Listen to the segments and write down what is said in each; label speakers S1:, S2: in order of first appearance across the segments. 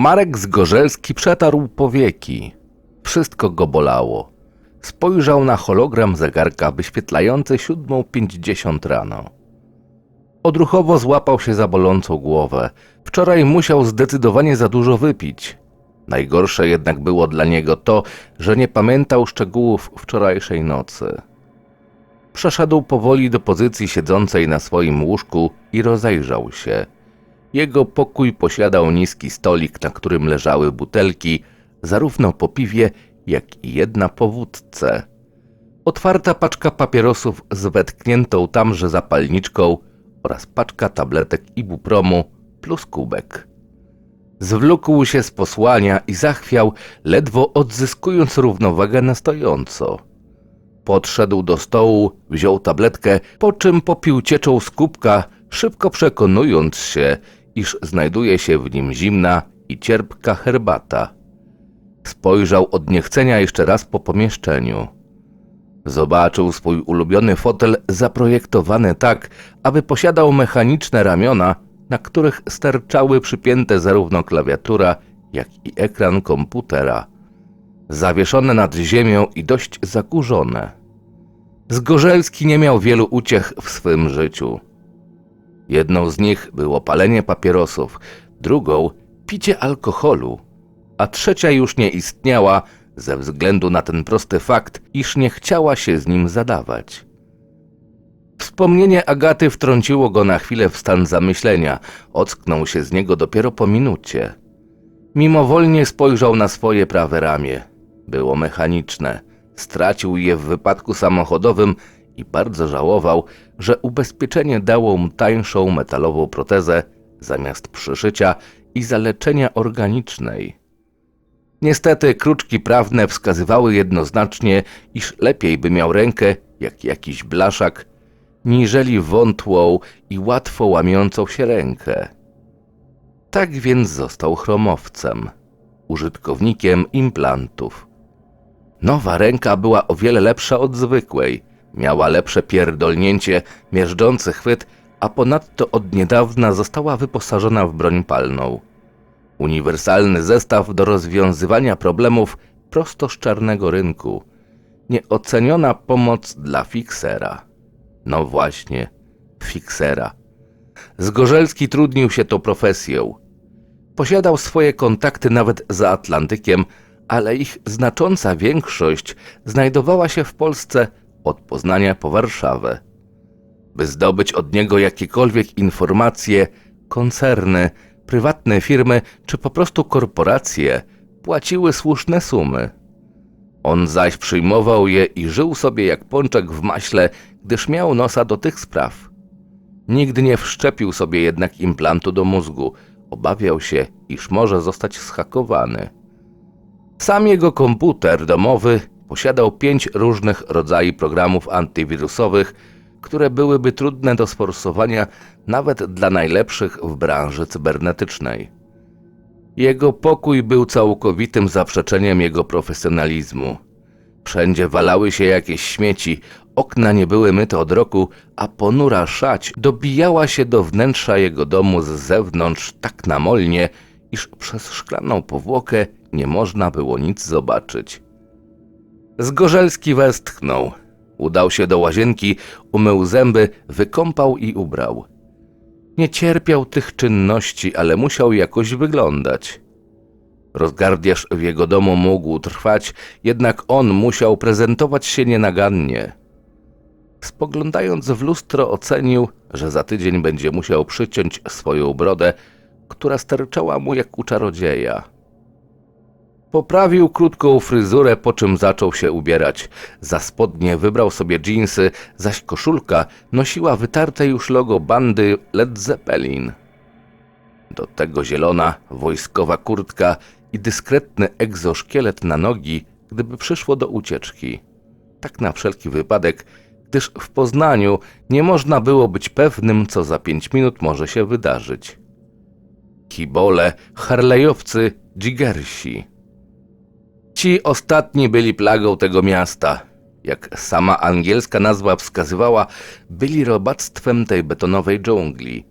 S1: Marek Zgorzelski przetarł powieki. Wszystko go bolało. Spojrzał na hologram zegarka wyświetlający 7.50 rano. Odruchowo złapał się za bolącą głowę. Wczoraj musiał zdecydowanie za dużo wypić. Najgorsze jednak było dla niego to, że nie pamiętał szczegółów wczorajszej nocy. Przeszedł powoli do pozycji siedzącej na swoim łóżku i rozejrzał się. Jego pokój posiadał niski stolik, na którym leżały butelki, zarówno po piwie, jak i jedna po wódce. Otwarta paczka papierosów z wetkniętą tamże zapalniczką oraz paczka tabletek ibupromu plus kubek. Zwlókł się z posłania i zachwiał, ledwo odzyskując równowagę na stojąco. Podszedł do stołu, wziął tabletkę, po czym popił cieczą z kubka, szybko przekonując się, iż znajduje się w nim zimna i cierpka herbata. Spojrzał od niechcenia jeszcze raz po pomieszczeniu. Zobaczył swój ulubiony fotel zaprojektowany tak, aby posiadał mechaniczne ramiona, na których sterczały przypięte zarówno klawiatura, jak i ekran komputera. Zawieszone nad ziemią i dość zakurzone. Zgorzelski nie miał wielu uciech w swym życiu. Jedną z nich było palenie papierosów, drugą picie alkoholu, a trzecia już nie istniała ze względu na ten prosty fakt, iż nie chciała się z nim zadawać. Wspomnienie Agaty wtrąciło go na chwilę w stan zamyślenia, ocknął się z niego dopiero po minucie. Mimowolnie spojrzał na swoje prawe ramię. Było mechaniczne. Stracił je w wypadku samochodowym i bardzo żałował, że ubezpieczenie dało mu tańszą metalową protezę zamiast przyszycia i zaleczenia organicznej. Niestety kruczki prawne wskazywały jednoznacznie, iż lepiej by miał rękę jak jakiś blaszak, niżeli wątłą i łatwo łamiącą się rękę. Tak więc został chromowcem, użytkownikiem implantów. Nowa ręka była o wiele lepsza od zwykłej, miała lepsze pierdolnięcie, miażdżący chwyt, a ponadto od niedawna została wyposażona w broń palną. Uniwersalny zestaw do rozwiązywania problemów prosto z czarnego rynku. Nieoceniona pomoc dla fiksera. No właśnie, fiksera. Zgorzelski trudnił się tą profesją. Posiadał swoje kontakty nawet za Atlantykiem, ale ich znacząca większość znajdowała się w Polsce od Poznania po Warszawę. By zdobyć od niego jakiekolwiek informacje, koncerny, prywatne firmy czy po prostu korporacje płaciły słuszne sumy. On zaś przyjmował je i żył sobie jak pączek w maśle, gdyż miał nosa do tych spraw. Nigdy nie wszczepił sobie jednak implantu do mózgu, obawiał się, iż może zostać schakowany. Sam jego komputer domowy posiadał pięć różnych rodzajów programów antywirusowych, które byłyby trudne do sforsowania nawet dla najlepszych w branży cybernetycznej. Jego pokój był całkowitym zaprzeczeniem jego profesjonalizmu. Wszędzie walały się jakieś śmieci, okna nie były myte od roku, a ponura szać dobijała się do wnętrza jego domu z zewnątrz tak namolnie, iż przez szklaną powłokę nie można było nic zobaczyć. Zgorzelski westchnął. Udał się do łazienki, umył zęby, wykąpał i ubrał. Nie cierpiał tych czynności, ale musiał jakoś wyglądać. Rozgardiaż w jego domu mógł trwać, jednak on musiał prezentować się nienagannie. Spoglądając w lustro ocenił, że za tydzień będzie musiał przyciąć swoją brodę, która sterczała mu jak u czarodzieja. Poprawił krótką fryzurę, po czym zaczął się ubierać. Za spodnie wybrał sobie dżinsy, zaś koszulka nosiła wytarte już logo bandy Led Zeppelin. Do tego zielona, wojskowa kurtka i dyskretny egzoszkielet na nogi, gdyby przyszło do ucieczki. Tak na wszelki wypadek, gdyż w Poznaniu nie można było być pewnym, co za pięć minut może się wydarzyć. Kibole, harlejowcy, dżigersi. Ci ostatni byli plagą tego miasta. Jak sama angielska nazwa wskazywała, byli robactwem tej betonowej dżungli.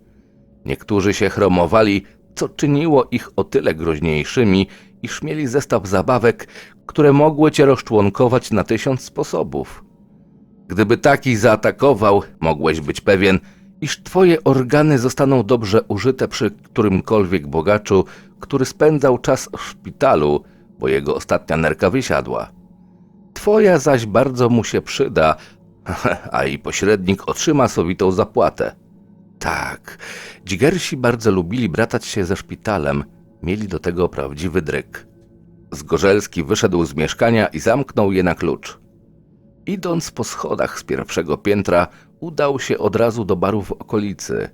S1: Niektórzy się chromowali co czyniło ich o tyle groźniejszymi, iż mieli zestaw zabawek, które mogły cię rozczłonkować na tysiąc sposobów. Gdyby taki zaatakował, mogłeś być pewien, iż twoje organy zostaną dobrze użyte przy którymkolwiek bogaczu, który spędzał czas w szpitalu, bo jego ostatnia nerka wysiadła. Twoja zaś bardzo mu się przyda, a i pośrednik otrzyma sowitą zapłatę. Tak, dzigersi bardzo lubili bratać się ze szpitalem, mieli do tego prawdziwy dryk. Zgorzelski wyszedł z mieszkania i zamknął je na klucz. Idąc po schodach z pierwszego piętra, udał się od razu do baru w okolicy.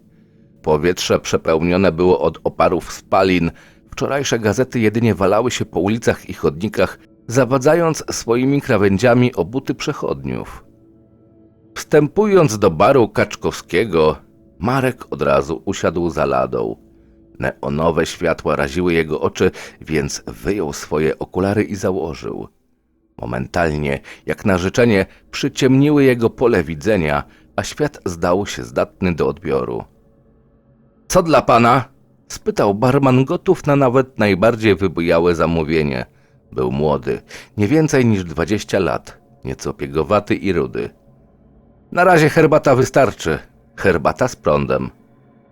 S1: Powietrze przepełnione było od oparów spalin, wczorajsze gazety jedynie walały się po ulicach i chodnikach, zawadzając swoimi krawędziami o buty przechodniów. Wstępując do baru Kaczkowskiego, Marek od razu usiadł za ladą. Neonowe światła raziły jego oczy, więc wyjął swoje okulary i założył. Momentalnie, jak na życzenie, przyciemniły jego pole widzenia, a świat zdał się zdatny do odbioru. Co dla pana? Spytał barman gotów na nawet najbardziej wybujałe zamówienie. Był młody, nie więcej niż dwadzieścia lat, nieco piegowaty i rudy. Na razie herbata wystarczy. Herbata z prądem.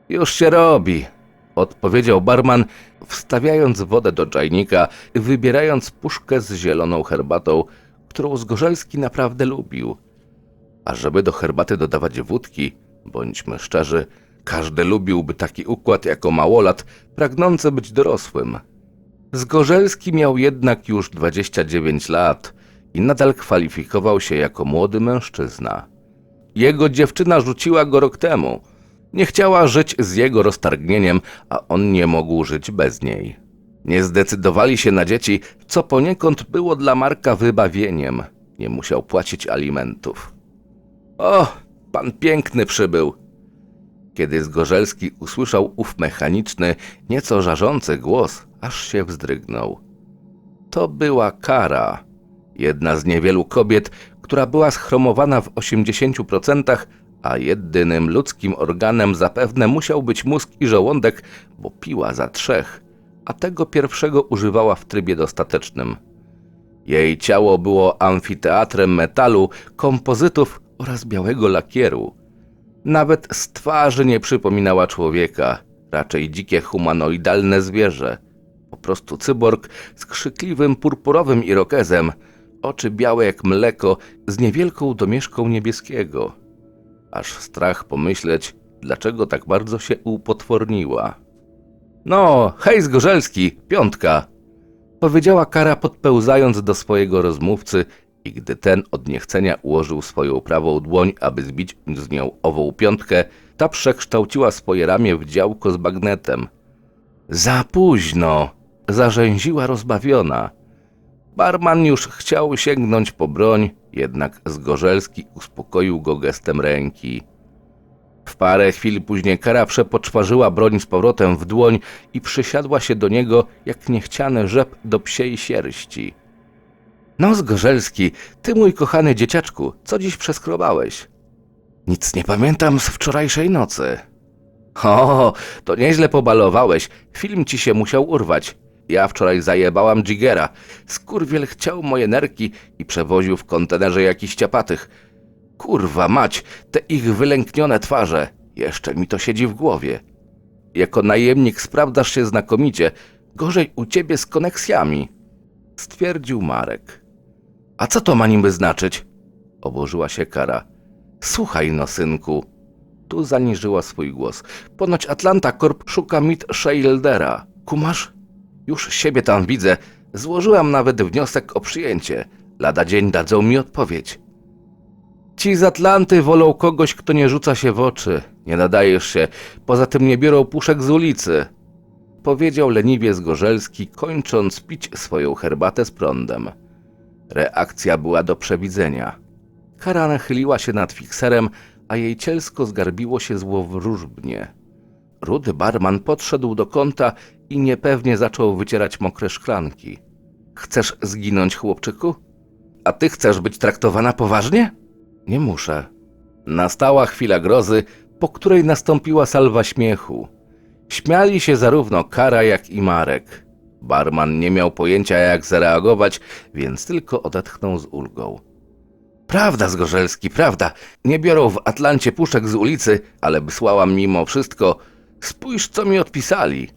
S1: Już się robi, odpowiedział barman, wstawiając wodę do czajnika i wybierając puszkę z zieloną herbatą, którą Zgorzelski naprawdę lubił. A żeby do herbaty dodawać wódki, bądźmy szczerzy, każdy lubiłby taki układ jako małolat, pragnący być dorosłym. Zgorzelski miał jednak już 29 lat i nadal kwalifikował się jako młody mężczyzna. Jego dziewczyna rzuciła go rok temu. Nie chciała żyć z jego roztargnieniem, a on nie mógł żyć bez niej. Nie zdecydowali się na dzieci, co poniekąd było dla Marka wybawieniem. Nie musiał płacić alimentów. O, pan piękny przybył. Kiedy Zgorzelski usłyszał ów mechaniczny, nieco żarzący głos, aż się wzdrygnął. To była Kara, jedna z niewielu kobiet, która była schromowana w 80%, a jedynym ludzkim organem zapewne musiał być mózg i żołądek, bo piła za trzech, a tego pierwszego używała w trybie dostatecznym. Jej ciało było amfiteatrem metalu, kompozytów oraz białego lakieru. Nawet z twarzy nie przypominała człowieka, raczej dzikie humanoidalne zwierzę. Po prostu cyborg z krzykliwym purpurowym irokezem, oczy białe jak mleko z niewielką domieszką niebieskiego. Aż strach pomyśleć, dlaczego tak bardzo się upotworniła. No, hej Zgorzelski, piątka! Powiedziała Kara podpełzając do swojego rozmówcy i gdy ten od niechcenia ułożył swoją prawą dłoń, aby zbić z nią ową piątkę, ta przekształciła swoje ramię w działko z bagnetem. Za późno! Zarzęziła rozbawiona. Barman już chciał sięgnąć po broń, jednak Zgorzelski uspokoił go gestem ręki. W parę chwil później Kara przepoczwarzyła broń z powrotem w dłoń i przysiadła się do niego jak niechciany rzep do psiej sierści. No, Zgorzelski, ty mój kochany dzieciaczku, co dziś przeskrobałeś? Nic nie pamiętam z wczorajszej nocy. O, to nieźle pobalowałeś. Film ci się musiał urwać. Ja wczoraj zajebałam Jigera. Skurwiel chciał moje nerki i przewoził w kontenerze jakiś ciapatych. Kurwa mać, te ich wylęknione twarze. Jeszcze mi to siedzi w głowie. Jako najemnik sprawdzasz się znakomicie. Gorzej u ciebie z koneksjami. Stwierdził Marek. A co to ma niby znaczyć? Oburzyła się Kara. Słuchaj no, synku. Tu zaniżyła swój głos. Ponoć Atlanta Corp szuka Mit Shieldera. Kumasz? Już siebie tam widzę. Złożyłam nawet wniosek o przyjęcie. Lada dzień dadzą mi odpowiedź. Ci z Atlanty wolą kogoś, kto nie rzuca się w oczy. Nie nadajesz się. Poza tym nie biorą puszek z ulicy. Powiedział leniwie Zgorzelski, kończąc pić swoją herbatę z prądem. Reakcja była do przewidzenia. Kara nachyliła się nad fikserem, a jej cielsko zgarbiło się złowróżbnie. Rudy barman podszedł do kąta i niepewnie zaczął wycierać mokre szklanki. Chcesz zginąć, chłopczyku? A ty chcesz być traktowana poważnie? Nie muszę. Nastała chwila grozy, po której nastąpiła salwa śmiechu. Śmiali się zarówno Kara, jak i Marek. Barman nie miał pojęcia, jak zareagować, więc tylko odetchnął z ulgą. Prawda, Zgorzelski, prawda. Nie biorą w Atlancie puszek z ulicy, ale wysłałam mimo wszystko. Spójrz, co mi odpisali.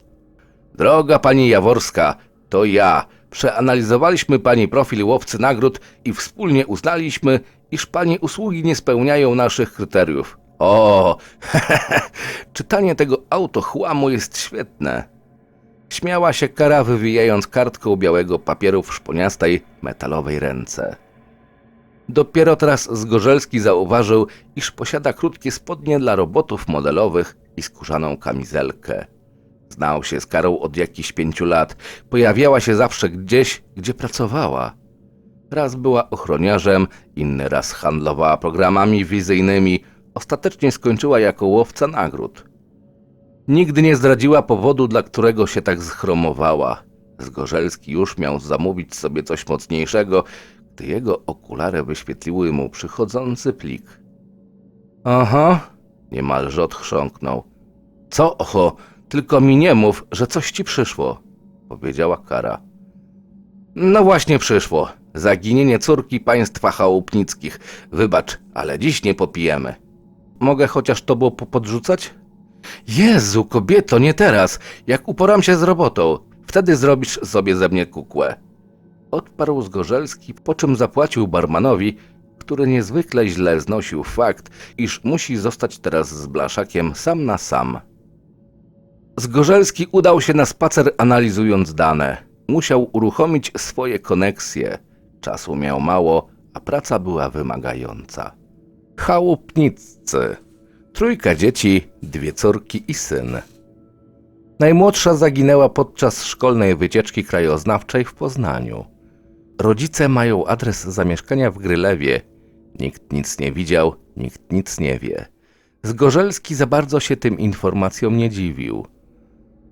S1: Droga pani Jaworska, to ja. Przeanalizowaliśmy pani profil łowcy nagród i wspólnie uznaliśmy, iż pani usługi nie spełniają naszych kryteriów. O, czytanie tego autochłamu jest świetne. Śmiała się Kara, wywijając kartką białego papieru w szponiastej, metalowej ręce. Dopiero teraz Zgorzelski zauważył, iż posiada krótkie spodnie dla robotów modelowych i skórzaną kamizelkę. Znał się z Karą od jakichś pięciu lat. Pojawiała się zawsze gdzieś, gdzie pracowała. Raz była ochroniarzem, inny raz handlowała programami wizyjnymi. Ostatecznie skończyła jako łowca nagród. Nigdy nie zdradziła powodu, dla którego się tak schromowała. Zgorzelski już miał zamówić sobie coś mocniejszego, gdy jego okulary wyświetliły mu przychodzący plik. Aha, niemalże odchrząknął. Co, oho, tylko mi nie mów, że coś ci przyszło, powiedziała Kara. No właśnie przyszło. Zaginienie córki państwa chałupnickich. Wybacz, ale dziś nie popijemy. Mogę chociaż tobą popodrzucać? Jezu, kobieto, nie teraz. Jak uporam się z robotą, wtedy zrobisz sobie ze mnie kukłę. Odparł Zgorzelski, po czym zapłacił barmanowi, który niezwykle źle znosił fakt, iż musi zostać teraz z Blaszakiem sam na sam. Zgorzelski udał się na spacer analizując dane. Musiał uruchomić swoje koneksje. Czasu miał mało, a praca była wymagająca. Chałupniccy. Trójka dzieci, dwie córki i syn. Najmłodsza zaginęła podczas szkolnej wycieczki krajoznawczej w Poznaniu. Rodzice mają adres zamieszkania w Grylewie. Nikt nic nie widział, nikt nic nie wie. Zgorzelski za bardzo się tym informacjom nie dziwił.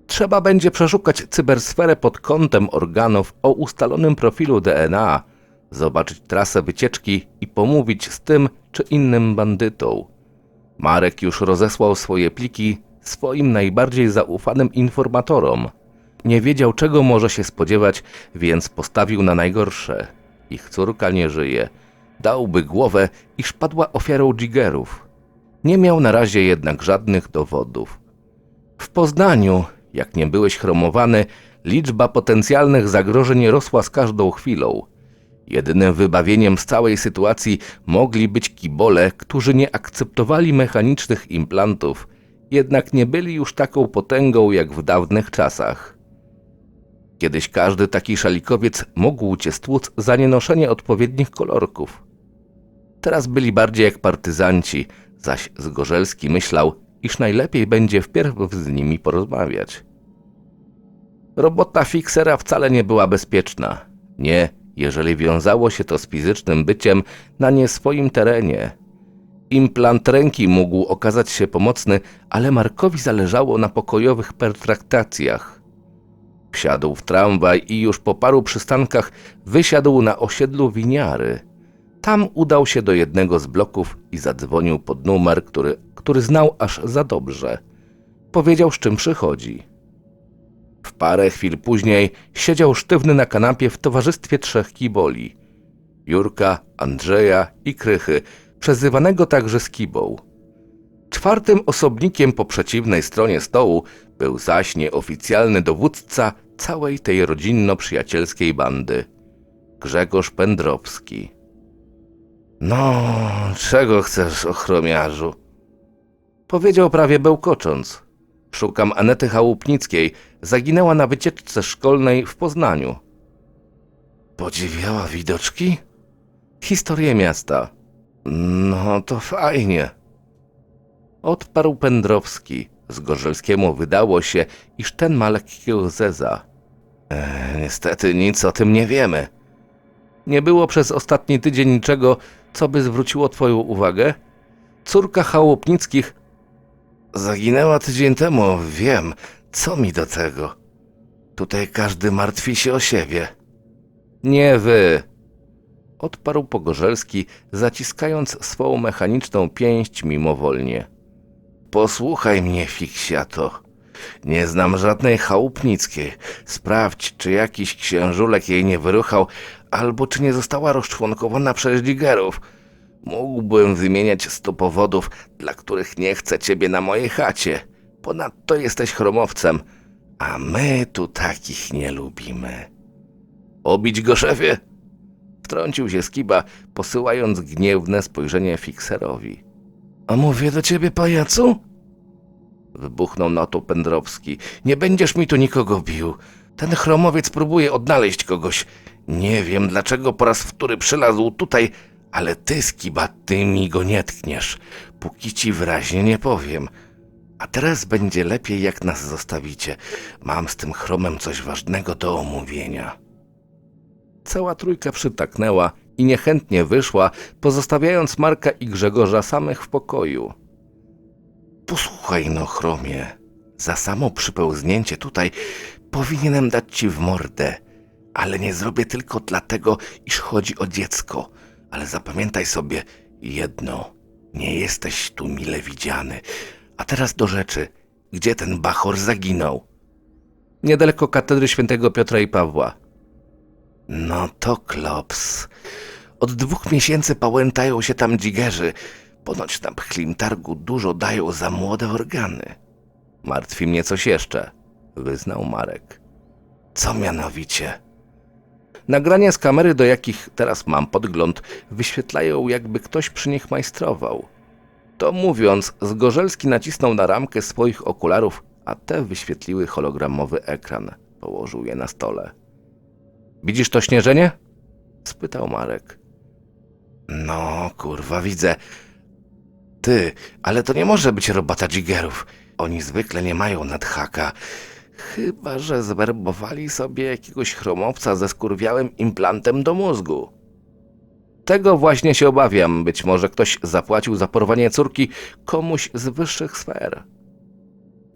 S1: Trzeba będzie przeszukać cybersferę pod kątem organów o ustalonym profilu DNA, zobaczyć trasę wycieczki i pomówić z tym czy innym bandytą. Marek już rozesłał swoje pliki swoim najbardziej zaufanym informatorom. Nie wiedział, czego może się spodziewać, więc postawił na najgorsze. Ich córka nie żyje. Dałby głowę, iż padła ofiarą Jigerów. Nie miał na razie jednak żadnych dowodów. W Poznaniu, jak nie byłeś chromowany, liczba potencjalnych zagrożeń rosła z każdą chwilą. Jedynym wybawieniem z całej sytuacji mogli być kibole, którzy nie akceptowali mechanicznych implantów, jednak nie byli już taką potęgą jak w dawnych czasach. Kiedyś każdy taki szalikowiec mógł cię stłuc za nienoszenie odpowiednich kolorków. Teraz byli bardziej jak partyzanci, zaś Zgorzelski myślał, iż najlepiej będzie wpierw z nimi porozmawiać. Robota fiksera wcale nie była bezpieczna. Nie, jeżeli wiązało się to z fizycznym byciem na nie swoim terenie. Implant ręki mógł okazać się pomocny, ale Markowi zależało na pokojowych pertraktacjach. Wsiadł w tramwaj i już po paru przystankach wysiadł na osiedlu Winiary. Tam udał się do jednego z bloków i zadzwonił pod numer, który, który znał aż za dobrze. Powiedział, z czym przychodzi. W parę chwil później siedział sztywny na kanapie w towarzystwie trzech kiboli. Jurka, Andrzeja i Krychy, przezywanego także Skibą. Czwartym osobnikiem po przeciwnej stronie stołu był zaś nieoficjalny dowódca całej tej rodzinno-przyjacielskiej bandy, Grzegorz Pędrowski. No, czego chcesz, ochromiarzu? Powiedział prawie bełkocząc. Szukam Anety Chałupnickiej. Zaginęła na wycieczce szkolnej w Poznaniu. Podziwiała widoczki? Historię miasta. No to fajnie. Odparł Pędrowski. Zgorzelskiemu wydało się, iż ten ma lekkiego zeza. E, niestety nic o tym nie wiemy. Nie było przez ostatni tydzień niczego, co by zwróciło twoją uwagę? Córka Chałupnickich zaginęła tydzień temu, wiem. Co mi do tego? Tutaj każdy martwi się o siebie. Nie wy, odparł Pogorzelski, zaciskając swą mechaniczną pięść mimowolnie. Posłuchaj mnie, fiksiato. Nie znam żadnej chałupnickiej. Sprawdź, czy jakiś księżulek jej nie wyruchał, albo czy nie została rozczłonkowana przez digerów. Mógłbym wymieniać sto powodów, dla których nie chcę ciebie na mojej chacie. Ponadto jesteś chromowcem, a my tu takich nie lubimy. Obić go, szefie? Wtrącił się Skiba, posyłając gniewne spojrzenie fikserowi. A mówię do ciebie, pajacu? Wybuchnął na to Pędrowski. Nie będziesz mi tu nikogo bił. Ten chromowiec próbuje odnaleźć kogoś. Nie wiem, dlaczego po raz wtóry przylazł tutaj, ale ty, Skiba, ty mi go nie tkniesz. Póki ci wyraźnie nie powiem. A teraz będzie lepiej, jak nas zostawicie. Mam z tym chromem coś ważnego do omówienia. Cała trójka przytaknęła i niechętnie wyszła, pozostawiając Marka i Grzegorza samych w pokoju. Posłuchaj no, chromie. Za samo przypełznięcie tutaj powinienem dać ci w mordę. Ale nie zrobię tylko dlatego, iż chodzi o dziecko. Ale zapamiętaj sobie jedno. Nie jesteś tu mile widziany. A teraz do rzeczy. Gdzie ten bachor zaginął? Niedaleko katedry świętego Piotra i Pawła. No to klops. Od dwóch miesięcy pałętają się tam dzigerzy. Ponoć na pchlim targu dużo dają za młode organy. Martwi mnie coś jeszcze, wyznał Marek. Co mianowicie? Nagrania z kamery, do jakich teraz mam podgląd, wyświetlają, jakby ktoś przy nich majstrował. To mówiąc, Zgorzelski nacisnął na ramkę swoich okularów, a te wyświetliły hologramowy ekran. Położył je na stole. Widzisz to śnieżenie? spytał Marek. No, kurwa, widzę. Ty, ale to nie może być robota dzigerów. Oni zwykle nie mają nadhaka. Chyba, że zwerbowali sobie jakiegoś chromowca ze skurwiałym implantem do mózgu. Tego właśnie się obawiam. Być może ktoś zapłacił za porwanie córki komuś z wyższych sfer.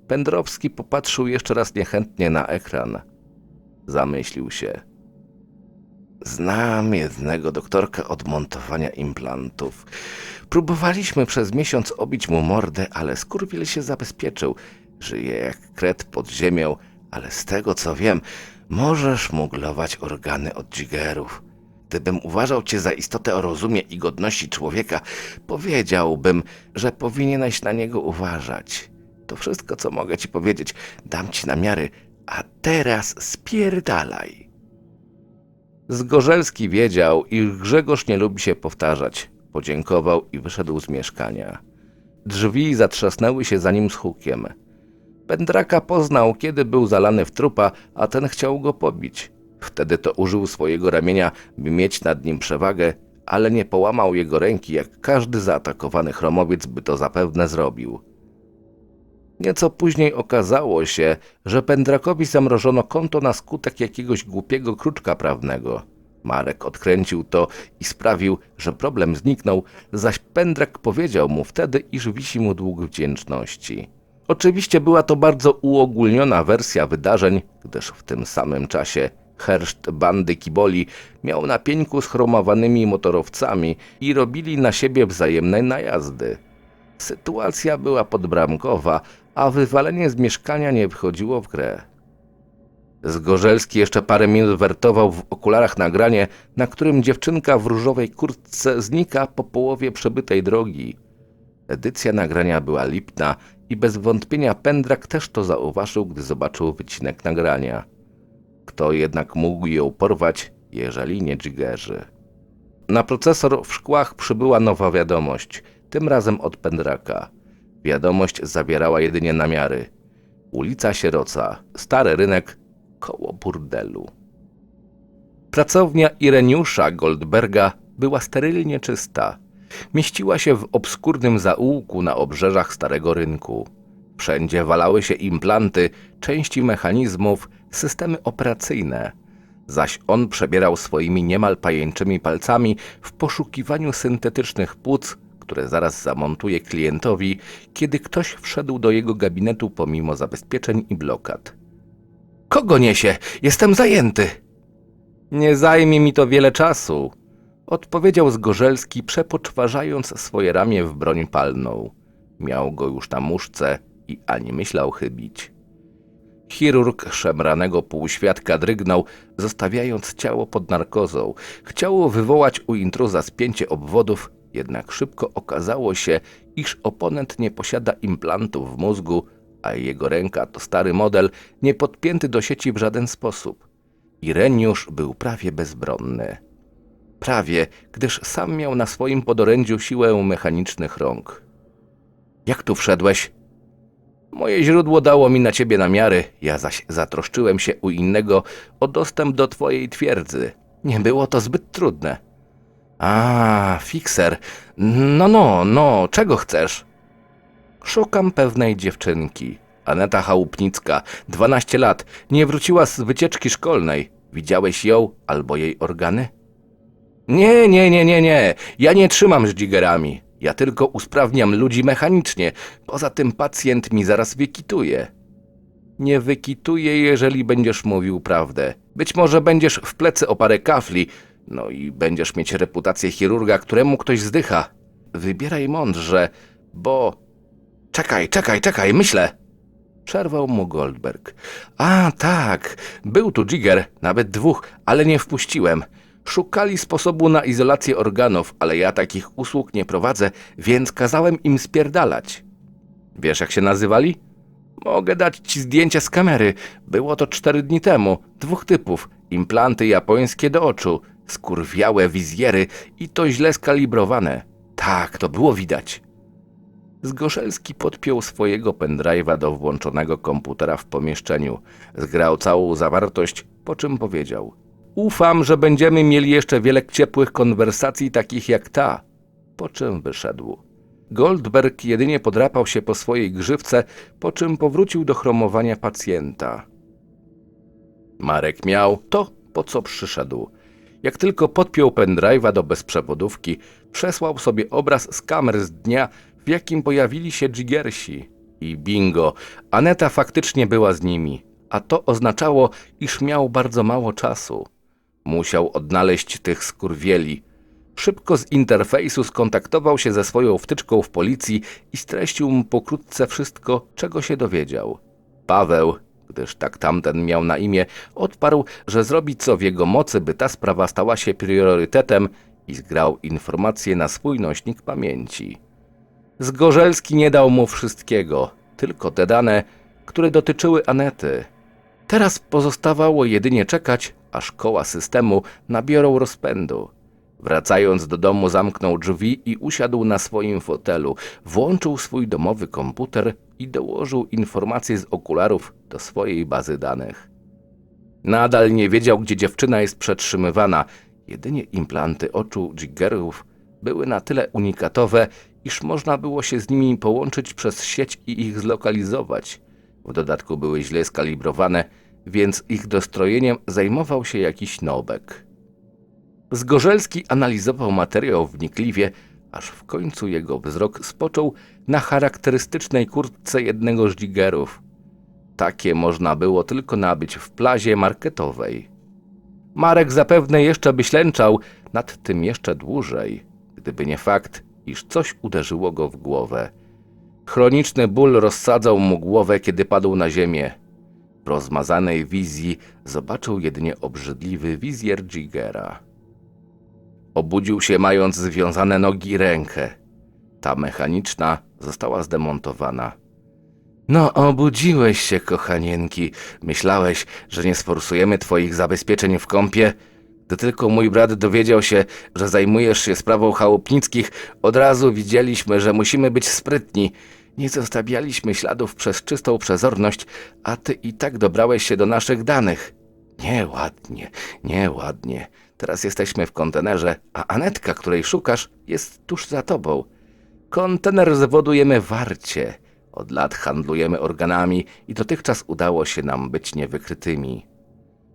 S1: Pędrowski popatrzył jeszcze raz niechętnie na ekran. Zamyślił się. Znam jednego doktorka od montowania implantów. Próbowaliśmy przez miesiąc obić mu mordę, ale skurwiel się zabezpieczył. Żyje jak kret pod ziemią, ale z tego co wiem, możesz muglować organy od dzigerów. Gdybym uważał cię za istotę o rozumie i godności człowieka, powiedziałbym, że powinieneś na niego uważać. To wszystko, co mogę ci powiedzieć. Dam ci namiary, a teraz spierdalaj. Zgorzelski wiedział, iż Grzegorz nie lubi się powtarzać. Podziękował i wyszedł z mieszkania. Drzwi zatrzasnęły się za nim z hukiem. Pędraka poznał, kiedy był zalany w trupa, a ten chciał go pobić. Wtedy to użył swojego ramienia, by mieć nad nim przewagę, ale nie połamał jego ręki, jak każdy zaatakowany chromowiec by to zapewne zrobił. Nieco później okazało się, że Pędrakowi zamrożono konto na skutek jakiegoś głupiego kruczka prawnego. Marek odkręcił to i sprawił, że problem zniknął, zaś Pędrak powiedział mu wtedy, iż wisi mu dług wdzięczności. Oczywiście była to bardzo uogólniona wersja wydarzeń, gdyż w tym samym czasie herszt bandy kiboli miał na pieńku schromowanymi motorowcami i robili na siebie wzajemne najazdy. Sytuacja była podbramkowa, a wywalenie z mieszkania nie wchodziło w grę. Zgorzelski jeszcze parę minut wertował w okularach nagranie, na którym dziewczynka w różowej kurtce znika po połowie przebytej drogi. Edycja nagrania była lipna i bez wątpienia Pendrak też to zauważył, gdy zobaczył wycinek nagrania. Kto jednak mógł ją porwać, jeżeli nie Jiggerzy? Na procesor w szkłach przybyła nowa wiadomość, tym razem od Pendraka. Wiadomość zawierała jedynie namiary. Ulica Sieroca, Stary Rynek, koło burdelu. Pracownia Ireniusza Goldberga była sterylnie czysta. Mieściła się w obskurnym zaułku na obrzeżach Starego Rynku. Wszędzie walały się implanty, części mechanizmów, systemy operacyjne. Zaś on przebierał swoimi niemal pajęczymi palcami w poszukiwaniu syntetycznych płuc, które zaraz zamontuje klientowi, kiedy ktoś wszedł do jego gabinetu pomimo zabezpieczeń i blokad. Kogo niesie? Jestem zajęty. Nie zajmie mi to wiele czasu, odpowiedział Zgorzelski, przepoczwarzając swoje ramię w broń palną. Miał go już na muszce i ani myślał chybić. Chirurg szemranego półświadka drgnął, zostawiając ciało pod narkozą. Chciało wywołać u intruza spięcie obwodów, jednak szybko okazało się, iż oponent nie posiada implantów w mózgu, a jego ręka to stary model, nie podpięty do sieci w żaden sposób. Ireniusz był prawie bezbronny. Prawie, gdyż sam miał na swoim podorędziu siłę mechanicznych rąk. Jak tu wszedłeś? Moje źródło dało mi na ciebie namiary, ja zaś zatroszczyłem się u innego o dostęp do twojej twierdzy. Nie było to zbyt trudne. A, fikser. No, no, no, czego chcesz? Szukam pewnej dziewczynki. Aneta Chałupnicka, 12 lat, nie wróciła z wycieczki szkolnej. Widziałeś ją albo jej organy? Nie, nie, nie, nie, nie. Ja nie trzymam z dżigerami. Ja tylko usprawniam ludzi mechanicznie. Poza tym pacjent mi zaraz wykituje. Nie wykituje, jeżeli będziesz mówił prawdę. Być może będziesz w plecy o parę kafli, no i będziesz mieć reputację chirurga, któremu ktoś zdycha. Wybieraj mądrze, bo... Czekaj, czekaj, czekaj, myślę. Przerwał mu Goldberg. A, tak, był tu Jigger, nawet dwóch, ale nie wpuściłem. Szukali sposobu na izolację organów, ale ja takich usług nie prowadzę, więc kazałem im spierdalać. Wiesz, jak się nazywali? Mogę dać ci zdjęcia z kamery. Było to cztery dni temu. Dwóch typów. Implanty japońskie do oczu, skurwiałe wizjery i to źle skalibrowane. Tak, to było widać. Zgoszelski podpiął swojego pendrive'a do włączonego komputera w pomieszczeniu, zgrał całą zawartość, po czym powiedział: Ufam, że będziemy mieli jeszcze wiele ciepłych konwersacji takich jak ta. Po czym wyszedł. Goldberg jedynie podrapał się po swojej grzywce, po czym powrócił do chromowania pacjenta. Marek miał to, po co przyszedł. Jak tylko podpiął pendrive'a do bezprzewodówki, przesłał sobie obraz z kamer z dnia, w jakim pojawili się Jiggersi. I bingo, Aneta faktycznie była z nimi, a to oznaczało, iż miał bardzo mało czasu. Musiał odnaleźć tych skurwieli. Szybko z interfejsu skontaktował się ze swoją wtyczką w policji i streścił mu pokrótce wszystko, czego się dowiedział. Paweł, gdyż tak tamten miał na imię, odparł, że zrobi co w jego mocy, by ta sprawa stała się priorytetem i zgrał informacje na swój nośnik pamięci. Zgorzelski nie dał mu wszystkiego, tylko te dane, które dotyczyły Anety. Teraz pozostawało jedynie czekać, aż koła systemu nabiorą rozpędu. Wracając do domu, zamknął drzwi i usiadł na swoim fotelu. Włączył swój domowy komputer i dołożył informacje z okularów do swojej bazy danych. Nadal nie wiedział, gdzie dziewczyna jest przetrzymywana. Jedynie implanty oczu Jiggerów były na tyle unikatowe, iż można było się z nimi połączyć przez sieć i ich zlokalizować. W dodatku były źle skalibrowane, więc ich dostrojeniem zajmował się jakiś nobek. Zgorzelski analizował materiał wnikliwie, aż w końcu jego wzrok spoczął na charakterystycznej kurtce jednego z dzigerów. Takie można było tylko nabyć w plazie marketowej. Marek zapewne jeszcze by ślęczał nad tym jeszcze dłużej, gdyby nie fakt, iż coś uderzyło go w głowę. Chroniczny ból rozsadzał mu głowę, kiedy padł na ziemię. Rozmazanej wizji zobaczył jedynie obrzydliwy wizjer Jigera. Obudził się mając związane nogi i rękę. Ta mechaniczna została zdemontowana. No, obudziłeś się, kochanienki. Myślałeś, że nie sforsujemy twoich zabezpieczeń w kąpie? Gdy tylko mój brat dowiedział się, że zajmujesz się sprawą chałupnickich, od razu widzieliśmy, że musimy być sprytni. Nie zostawialiśmy śladów przez czystą przezorność, a ty i tak dobrałeś się do naszych danych. Nieładnie, nieładnie. Teraz jesteśmy w kontenerze, a Anetka, której szukasz, jest tuż za tobą. Kontener zawodujemy warcie. Od lat handlujemy organami i dotychczas udało się nam być niewykrytymi.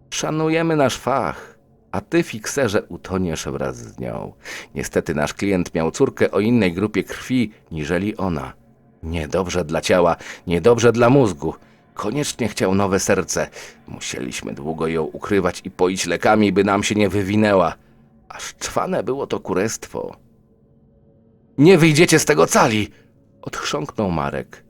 S1: Szanujemy nasz fach, a ty, fikserze, utoniesz wraz z nią. Niestety nasz klient miał córkę o innej grupie krwi niżeli ona. Niedobrze dla ciała, niedobrze dla mózgu. Koniecznie chciał nowe serce. Musieliśmy długo ją ukrywać i poić lekami, by nam się nie wywinęła. Aż czwane było to kurestwo. Nie wyjdziecie z tego cali! Odchrząknął Marek.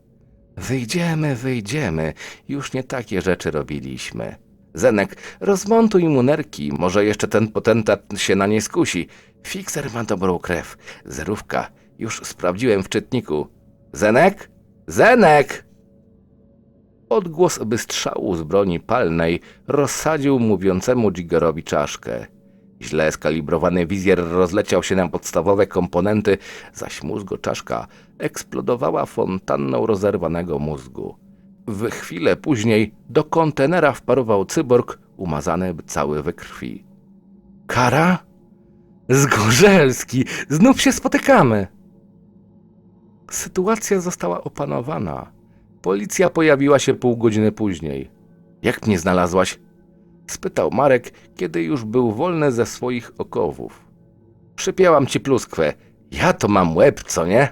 S1: Wyjdziemy, wyjdziemy. Już nie takie rzeczy robiliśmy. Zenek, rozmontuj mu nerki, może jeszcze ten potentat się na nie skusi. Fikser ma dobrą krew. Zerówka, już sprawdziłem w czytniku. Zenek? Zenek! Odgłos wystrzału z broni palnej rozsadził mówiącemu Jiggerowi czaszkę. Źle skalibrowany wizjer rozleciał się na podstawowe komponenty, zaś mózgoczaszka eksplodowała fontanną rozerwanego mózgu. W chwilę później do kontenera wparował cyborg, umazany cały we krwi. Kara? Zgorzelski! Znów się spotykamy! Sytuacja została opanowana. Policja pojawiła się pół godziny później. Jak mnie znalazłaś? spytał Marek, kiedy już był wolny ze swoich okowów. Przypięłam ci pluskwę. Ja to mam łeb, co nie?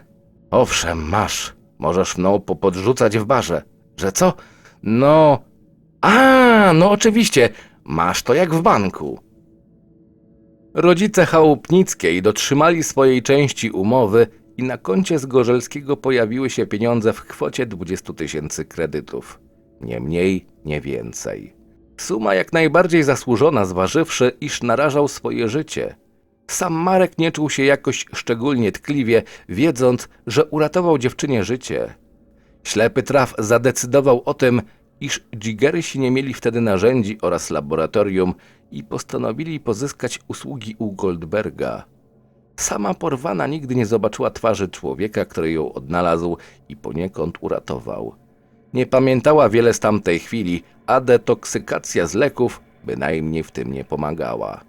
S1: Owszem, masz. Możesz mną popodrzucać w barze. Że co? No. A, no oczywiście. Masz to jak w banku. Rodzice Chałupnickiej dotrzymali swojej części umowy i na koncie Zgorzelskiego pojawiły się pieniądze w kwocie 20 tysięcy kredytów. Nie mniej, nie więcej. Suma jak najbardziej zasłużona, zważywszy, iż narażał swoje życie. Sam Marek nie czuł się jakoś szczególnie tkliwie, wiedząc, że uratował dziewczynie życie. Ślepy traf zadecydował o tym, iż Jigersi nie mieli wtedy narzędzi oraz laboratorium i postanowili pozyskać usługi u Goldberga. Sama porwana nigdy nie zobaczyła twarzy człowieka, który ją odnalazł i poniekąd uratował. Nie pamiętała wiele z tamtej chwili, a detoksykacja z leków bynajmniej w tym nie pomagała.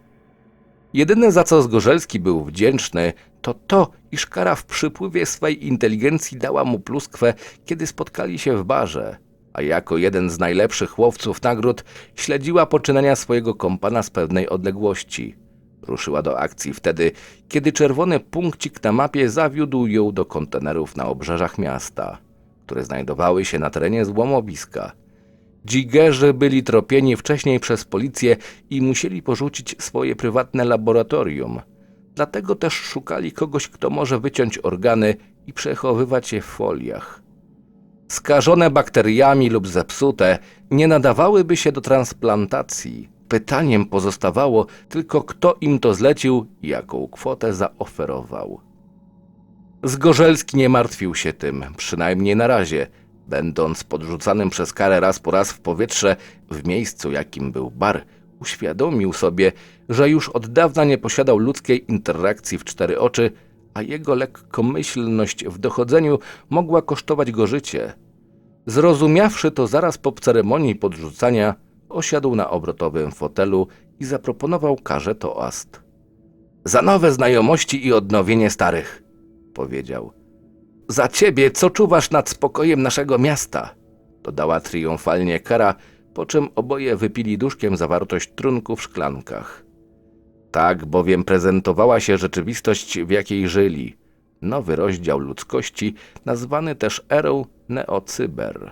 S1: Jedyne za co Zgorzelski był wdzięczny, to to, iż kara w przypływie swej inteligencji dała mu pluskwę, kiedy spotkali się w barze, a jako jeden z najlepszych łowców nagród śledziła poczynania swojego kompana z pewnej odległości. Ruszyła do akcji wtedy, kiedy czerwony punkcik na mapie zawiódł ją do kontenerów na obrzeżach miasta, które znajdowały się na terenie złomowiska. Dzigerzy byli tropieni wcześniej przez policję i musieli porzucić swoje prywatne laboratorium. Dlatego też szukali kogoś, kto może wyciąć organy i przechowywać je w foliach. Skażone bakteriami lub zepsute nie nadawałyby się do transplantacji. Pytaniem pozostawało tylko, kto im to zlecił i jaką kwotę zaoferował. Zgorzelski nie martwił się tym, przynajmniej na razie, będąc podrzucanym przez karę raz po raz w powietrze w miejscu, jakim był bar, uświadomił sobie, że już od dawna nie posiadał ludzkiej interakcji w cztery oczy, a jego lekkomyślność w dochodzeniu mogła kosztować go życie. Zrozumiawszy to zaraz po ceremonii podrzucania, osiadł na obrotowym fotelu i zaproponował karze toast. Za nowe znajomości i odnowienie starych, powiedział. Za ciebie, co czuwasz nad spokojem naszego miasta, dodała triumfalnie kara, po czym oboje wypili duszkiem zawartość trunku w szklankach. Tak bowiem prezentowała się rzeczywistość, w jakiej żyli. Nowy rozdział ludzkości, nazwany też erą neocyber.